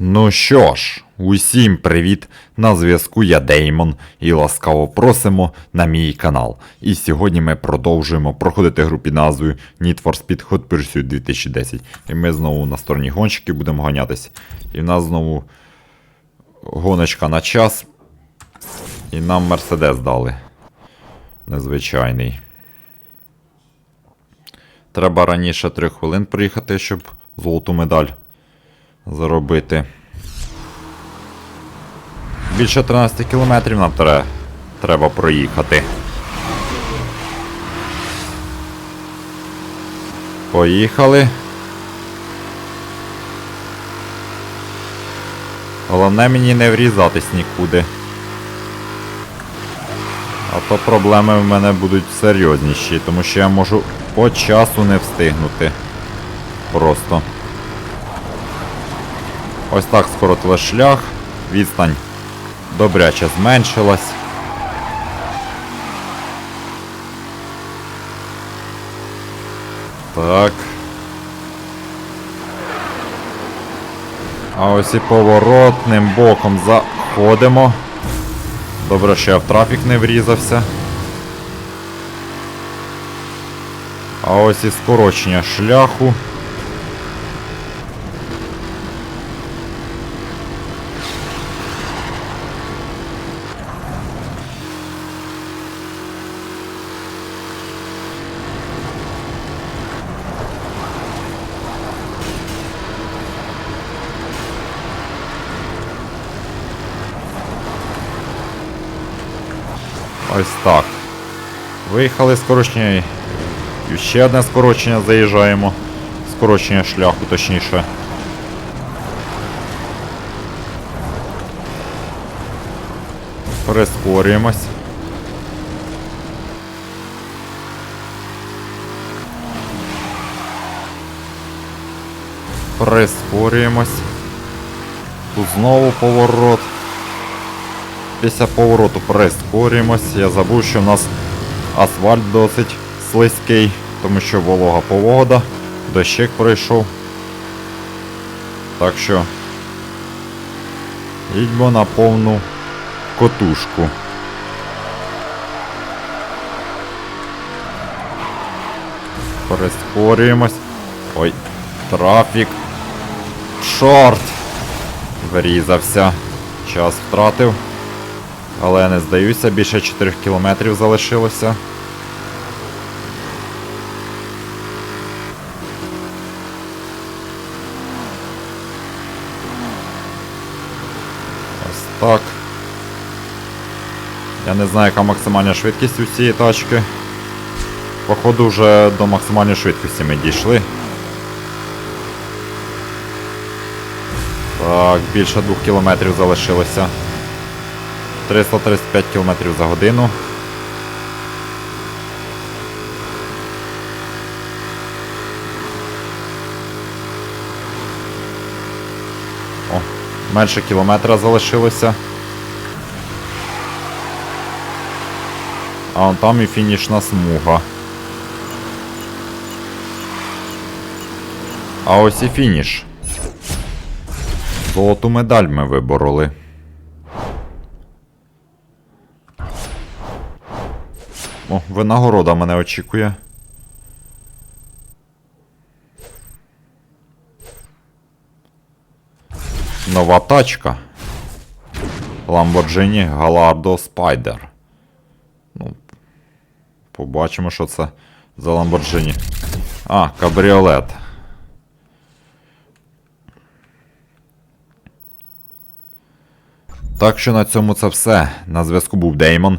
Ну що ж, усім привіт! На зв'язку я Деймон і ласкаво просимо на мій канал. І сьогодні ми продовжуємо проходити гру під назвою Need for Speed Hot Pursuit 2010. І ми знову на стороні гонщиків будемо ганятись. І в нас знову гоночка на час. І нам Мерседес дали. Незвичайний. Треба раніше 3 хвилин приїхати, щоб золоту медаль заробити. Більше 13 кілометрів нам тре- треба проїхати. Поїхали. Головне мені не врізатись нікуди. А то проблеми в мене будуть серйозніші, тому що я можу по часу не встигнути. Просто. Ось так скоротили шлях, відстань добряче зменшилась. Так. А ось і поворотним боком заходимо. Добре, що я в трафік не врізався. А ось і скорочення шляху. Ось так. Виїхали скорочення. І ще одне скорочення заїжджаємо. Скорочення шляху, точніше. Прискорюємось. Прискорюємось. Тут знову поворот. Після повороту прискорюємось. Я забув, що у нас асфальт досить слизький, тому що волога погода, дощик пройшов. Так що їдьмо на повну котушку. Прискорюємось. Ой, трафік. Шорт. Врізався. Час втратив. Але я не здаюся, більше 4 кілометрів залишилося. Ось так. Я не знаю, яка максимальна швидкість у цієї тачки. Походу вже до максимальної швидкості ми дійшли. Так, більше 2 кілометрів залишилося. 335 км за годину. О, менше кілометра залишилося. А там і фінішна смуга. А ось і фініш. Золоту медаль ми вибороли. О, винагорода мене очікує. Нова тачка. Lamborghini Gallardo Spider. Ну, побачимо, що це за Lamborghini. А, кабріолет. Так що на цьому це все. На зв'язку був Деймон.